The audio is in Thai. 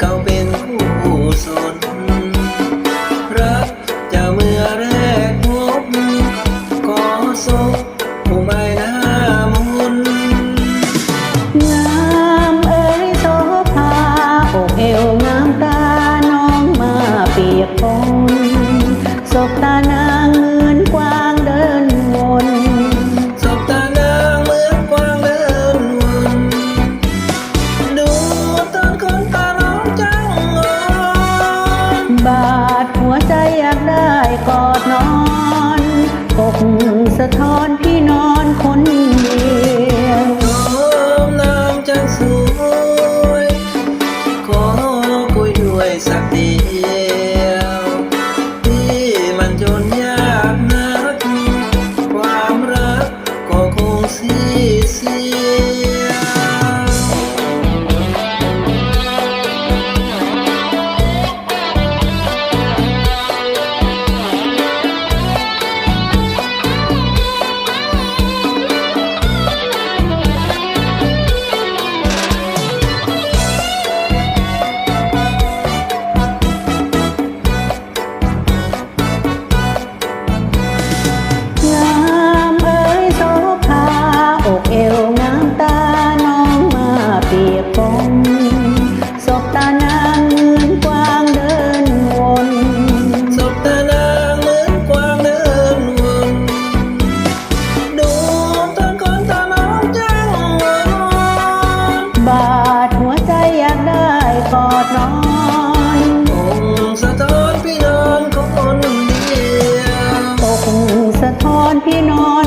เขาเป็นคู่สน รักจะเมื่อแรกพบขอศพผู้ไม่น่ามุนงามเอ๋ยโสภาอกเอวงามตาน้องมาเปียกฝน นศบตานางเหมือนกวางเดินวนสบตานางเหมือนกวางเดินวนดูตอนคนตาน้องจังงอนบาดหัวใจอยากได้กอดนอนองค์สะท้อนพี่นอนคนเดียวอกสะท้อนพี่นอน